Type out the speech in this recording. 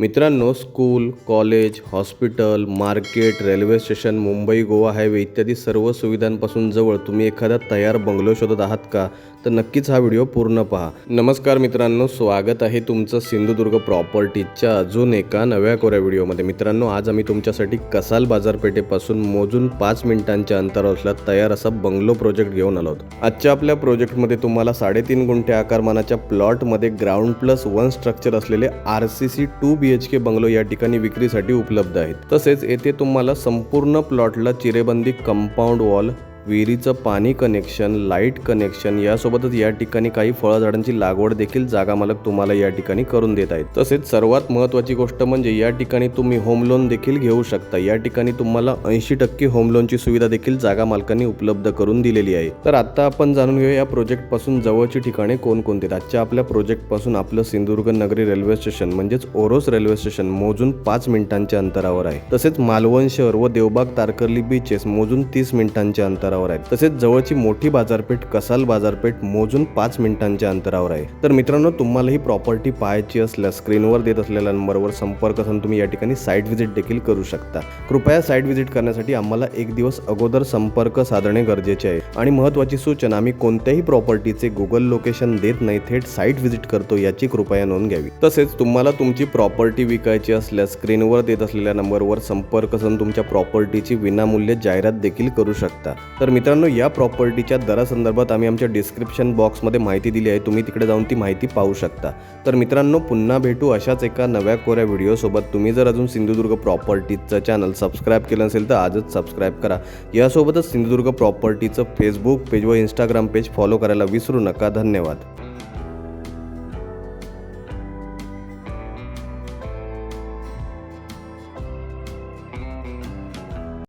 मित्रांनो school college hospital market railway station Mumbai Goa highway इत्यादी सर्व सुविधांपासून जवळ तुम्ही एखादा तयार बंगलो शोधत आहात का? तर नक्कीच हा व्हिडिओ पूर्ण पहा. नमस्कार मित्रांनो स्वागत आहे तुमचं सिंधुदुर्ग प्रॉपर्टीच्या अजून एका नव्या कोऱ्या व्हिडिओमध्ये मित्रांनो आज आम्ही तुमच्यासाठी कसाल बाजारपेठेपासून मोजून पाच मिनिटांच्या अंतरावरला तयार असा बंगलो प्रोजेक्ट घेऊन आलो आहोत. आजच्या आपल्या प्रोजेक्टमध्ये तुम्हाला साडेतीन गुंठे आकारमानाच्या प्लॉटमध्ये ग्राउंड प्लस वन स्ट्रक्चर असलेले R C C two B H K bungalow या ठिकाणी विक्रीसाठी उपलब्ध आहेत. तसेच येथे तुम्हाला संपूर्ण प्लॉटला चिरेबंदी कंपाऊंड वॉल विहिरीचं पाणी कनेक्शन लाइट कनेक्शन यासोबतच या ठिकाणी काही फळझाडांची लागवड देखील जागा मालक तुम्हाला या ठिकाणी करून देत आहेत. तसेच सर्वात महत्त्वाची गोष्ट म्हणजे या ठिकाणी तुम्ही होम लोन देखील घेऊ शकता. या ठिकाणी तुम्हाला ऐंशी टक्के होम लोनची सुविधा देखील जागा मालकांनी उपलब्ध करून दिलेली आहे. तर आता आपण जाणून घेऊया या प्रोजेक्टपासून जवळची ठिकाणे कोणकोणती आहेत. आजच्या आपल्या प्रोजेक्टपासून आपलं सिंधुदुर्ग नगरी रेल्वे स्टेशन म्हणजेच ओरोस रेल्वे स्टेशन मोजून पाच मिनिटांच्या अंतरावर आहे. तसेच मालवण शहर व देवबाग तारकर्ली बीचेस मोजून तीस मिनिटांच्या अंतरावर आहेत. तसेच जवळची मोठी बाजारपेठ कसाल बाजारपेठ मोजून पाच मिनिटांच्या अंतरावर आहे. तर मित्रांनो तुम्हाला ही प्रॉपर्टी पाहायची असल्यास स्क्रीनवर देत असलेल्या नंबरवर संपर्क साधून तुम्ही या ठिकाणी साईट व्हिजिट देखील करू शकता. कृपया साईट व्हिजिट करण्यासाठी आम्हाला एक दिवस अगोदर संपर्क साधणे गरजेचे आहे. आणि महत्त्वाची सूचना आम्ही कोणत्याही प्रॉपर्टीचे गुगल लोकेशन देत नाही थेट साईट व्हिजिट करतो याची कृपया नोंद घ्यावी. तसेच तुम्हाला तुमची प्रॉपर्टी विकायची असल्यास स्क्रीनवर देत असलेल्या नंबरवर संपर्क साधून तुमच्या प्रॉपर्टीची विनामूल्य जाहिरात देखील करू शकता. तर तर मित्रांनो या प्रॉपर्टीच्या दरासंदर्भात आम्ही आमच्या डिस्क्रिप्शन बॉक्समध्ये माहिती दिली आहे. तुम्ही तिकडे जाऊन ती माहिती पाहू शकता. तर मित्रांनो पुन्हा भेटू अशाच एका नव्या कोऱ्या व्हिडिओसोबत. तुम्ही जर अजून सिंधुदुर्ग प्रॉपर्टीचं चॅनल सबस्क्राईब केलं असेल तर आजच सबस्क्राईब करा. यासोबतच सिंधुदुर्ग प्रॉपर्टीचं फेसबुक पेज व इंस्टाग्राम पेज फॉलो करायला विसरू नका. धन्यवाद.